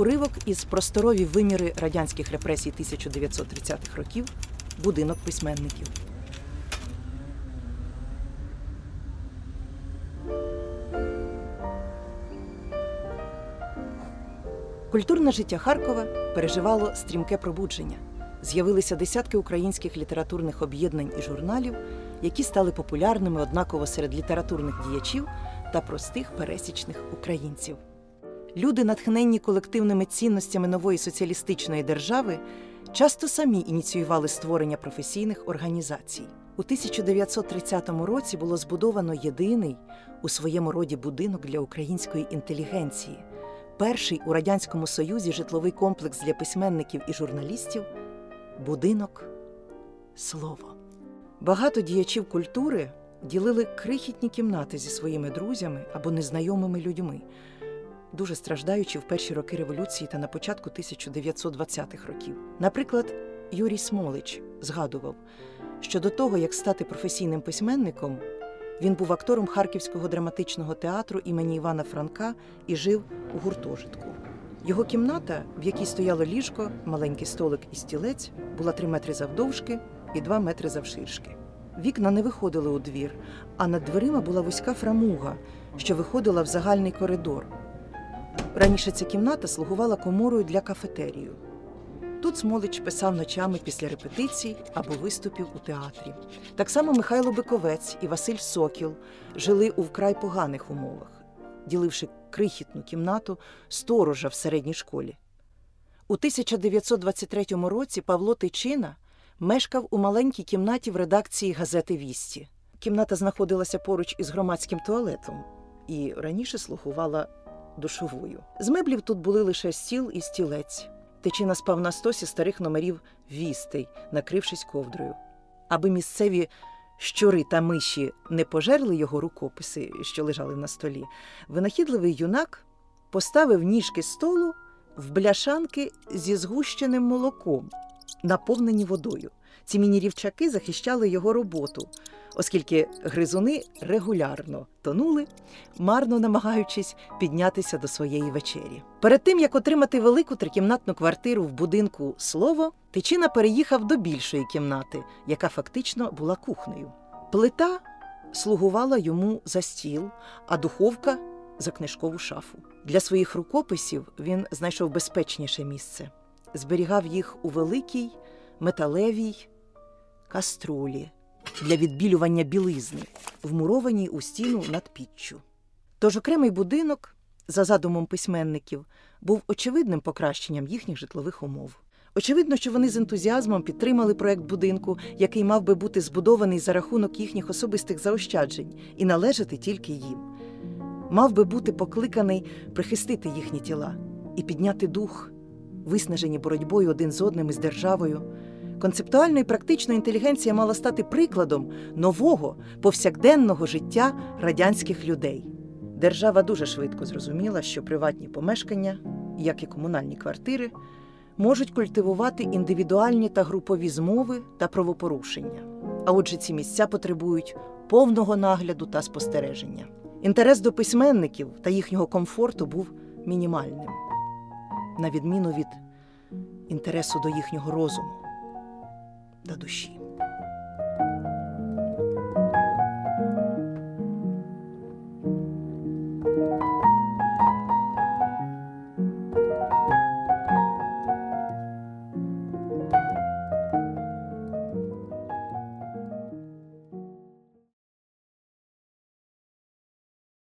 Уривок із просторові виміри радянських репресій 1930-х років будинок письменників. Культурне життя Харкова переживало стрімке пробудження. З'явилися десятки українських літературних об'єднань і журналів, які стали популярними однаково серед літературних діячів та простих пересічних українців. Люди, натхненні колективними цінностями нової соціалістичної держави, часто самі ініціювали створення професійних організацій. У 1930 році було збудовано єдиний у своєму роді будинок для української інтелігенції, перший у радянському союзі житловий комплекс для письменників і журналістів будинок слово. Багато діячів культури ділили крихітні кімнати зі своїми друзями або незнайомими людьми, дуже страждаючи в перші роки революції та на початку 1920-х років. Наприклад, Юрій Смолич згадував, що до того, як стати професійним письменником, він був актором Харківського драматичного театру імені Івана Франка і жив у гуртожитку. Його кімната, в якій стояло ліжко, маленький столик і стілець, була 3 метри завдовжки і 2 метри завширшки. Вікна не виходили у двір, а над дверима була вузька фрамуга, що виходила в загальний коридор. Раніше ця кімната слугувала коморою для кафетерію. Тут Смолич писав ночами після репетицій або виступів у театрі. Так само Михайло Биковець і Василь Сокіл жили у вкрай поганих умовах, діливши крихітну кімнату сторожа в середній школі. У 1923 році Павло Тичина мешкав у маленькій кімнаті в редакції газети Вісті. Кімната знаходилася поруч із громадським туалетом і раніше слугувала душовою. З меблів тут були лише стіл і стілець. Тичина спав на стосі старих номерів вістей, накрившись ковдрою. Аби місцеві щури та миші не пожерли його рукописи, що лежали на столі, винахідливий юнак поставив ніжки столу в бляшанки зі згущеним молоком, наповнені водою. Ці міні-рівчаки захищали його роботу, оскільки гризуни регулярно тонули, марно намагаючись піднятися до своєї вечері. Перед тим як отримати велику трикімнатну квартиру в будинку слово, Тичина переїхав до більшої кімнати, яка фактично була кухнею. Плита слугувала йому за стіл, а духовка за книжкову шафу. Для своїх рукописів він знайшов безпечніше місце, зберігав їх у великій металевій каструлі для відбілювання білизни, вмурованій у стіну над піччю. Тож окремий будинок, за задумом письменників, був очевидним покращенням їхніх житлових умов. Очевидно, що вони з ентузіазмом підтримали проект будинку, який мав би бути збудований за рахунок їхніх особистих заощаджень і належати тільки їм. Мав би бути покликаний прихистити їхні тіла і підняти дух, виснажені боротьбою один з одним і з державою. Концептуально і практично інтелігенція мала стати прикладом нового повсякденного життя радянських людей. Держава дуже швидко зрозуміла, що приватні помешкання, як і комунальні квартири, можуть культивувати індивідуальні та групові змови та правопорушення. А отже, ці місця потребують повного нагляду та спостереження. Інтерес до письменників та їхнього комфорту був мінімальним, на відміну від інтересу до їхнього розуму та душі.